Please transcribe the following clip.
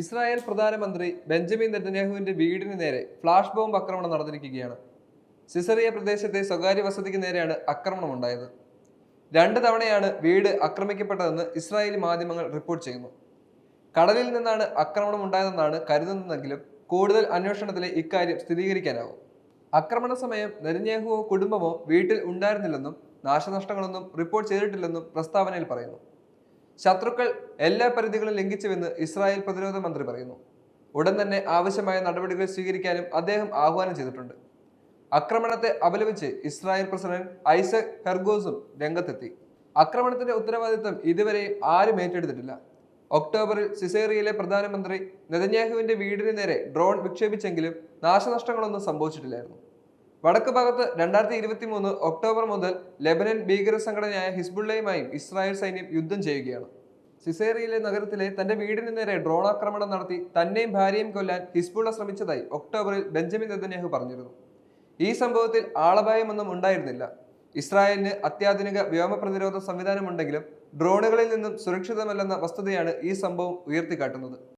Israel പ്രധാനമന്ത്രി Benjamin നെറ്റന്യാഹുവിന്റെ വീടിന് നേരെ ഫ്ലാഷ് ബോംബ് ആക്രമണം നടന്നിരിക്കുകയാണ്. സിസറിയ പ്രദേശത്തെ സ്വകാര്യ വസതിക്ക് നേരെയാണ് ആക്രമണം ആക്രമണമുണ്ടായത് രണ്ട് തവണയാണ് വീട് ആക്രമിക്കപ്പെട്ടതെന്ന് ഇസ്രായേലി മാധ്യമങ്ങൾ റിപ്പോർട്ട് ചെയ്യുന്നു. കടലിൽ നിന്നാണ് ആക്രമണം ഉണ്ടായതെന്നാണ് കരുതുന്നതെങ്കിലും കൂടുതൽ അന്വേഷണത്തിലെ ഇക്കാര്യം സ്ഥിരീകരിക്കാനാവും. ആക്രമണ സമയം നെരഞ്ഞേഹുവോ കുടുംബമോ വീട്ടിൽ ഉണ്ടായിരുന്നില്ലെന്നും നാശനഷ്ടങ്ങളൊന്നും റിപ്പോർട്ട് ചെയ്തിട്ടില്ലെന്നും പ്രസ്താവനയിൽ പറയുന്നു. ശത്രുക്കൾ എല്ലാ പരിധികളും ലംഘിച്ചുവെന്ന് ഇസ്രായേൽ പ്രതിരോധ മന്ത്രി പറയുന്നു. ഉടൻ തന്നെ ആവശ്യമായ നടപടികൾ സ്വീകരിക്കാനും അദ്ദേഹം ആഹ്വാനം ചെയ്തിട്ടുണ്ട്. ആക്രമണത്തെ അപലപിച്ച് ഇസ്രായേൽ പ്രസിഡന്റ് ഐസക് ഹെർഗോസും രംഗത്തെത്തി. ആക്രമണത്തിന്റെ ഉത്തരവാദിത്തം ഇതുവരെ ആരും ഏറ്റെടുത്തിട്ടില്ല. ഒക്ടോബറിൽ സിസേറിയയിലെ പ്രധാനമന്ത്രി നെതന്യാഹുവിന്റെ വീടിന് നേരെ ഡ്രോൺ വിക്ഷേപിച്ചെങ്കിലും നാശനഷ്ടങ്ങളൊന്നും സംഭവിച്ചിട്ടില്ലായിരുന്നു. വടക്ക് ഭാഗത്ത് രണ്ടായിരത്തി ഇരുപത്തി മൂന്ന് ഒക്ടോബർ മുതൽ ലെബനൻ ഭീകര സംഘടനയായ ഹിസ്ബുള്ളയുമായും ഇസ്രായേൽ സൈന്യം യുദ്ധം ചെയ്യുകയാണ്. സിസേറിയയിലെ നഗരത്തിലെ തന്റെ വീടിന് നേരെ ഡ്രോൺ ആക്രമണം നടത്തി തന്നെയും ഭാര്യയും കൊല്ലാൻ ഹിസ്ബുള്ള ശ്രമിച്ചതായി ഒക്ടോബറിൽ ബെഞ്ചമിൻ നെതന്യാഹു പറഞ്ഞിരുന്നു. ഈ സംഭവത്തിൽ ആളപായമൊന്നും ഉണ്ടായിരുന്നില്ല. ഇസ്രായേലിന് അത്യാധുനിക വ്യോമ പ്രതിരോധ സംവിധാനമുണ്ടെങ്കിലും ഡ്രോണുകളിൽ നിന്നും സുരക്ഷിതമല്ലെന്ന വസ്തുതയാണ് ഈ സംഭവം ഉയർത്തിക്കാട്ടുന്നത്.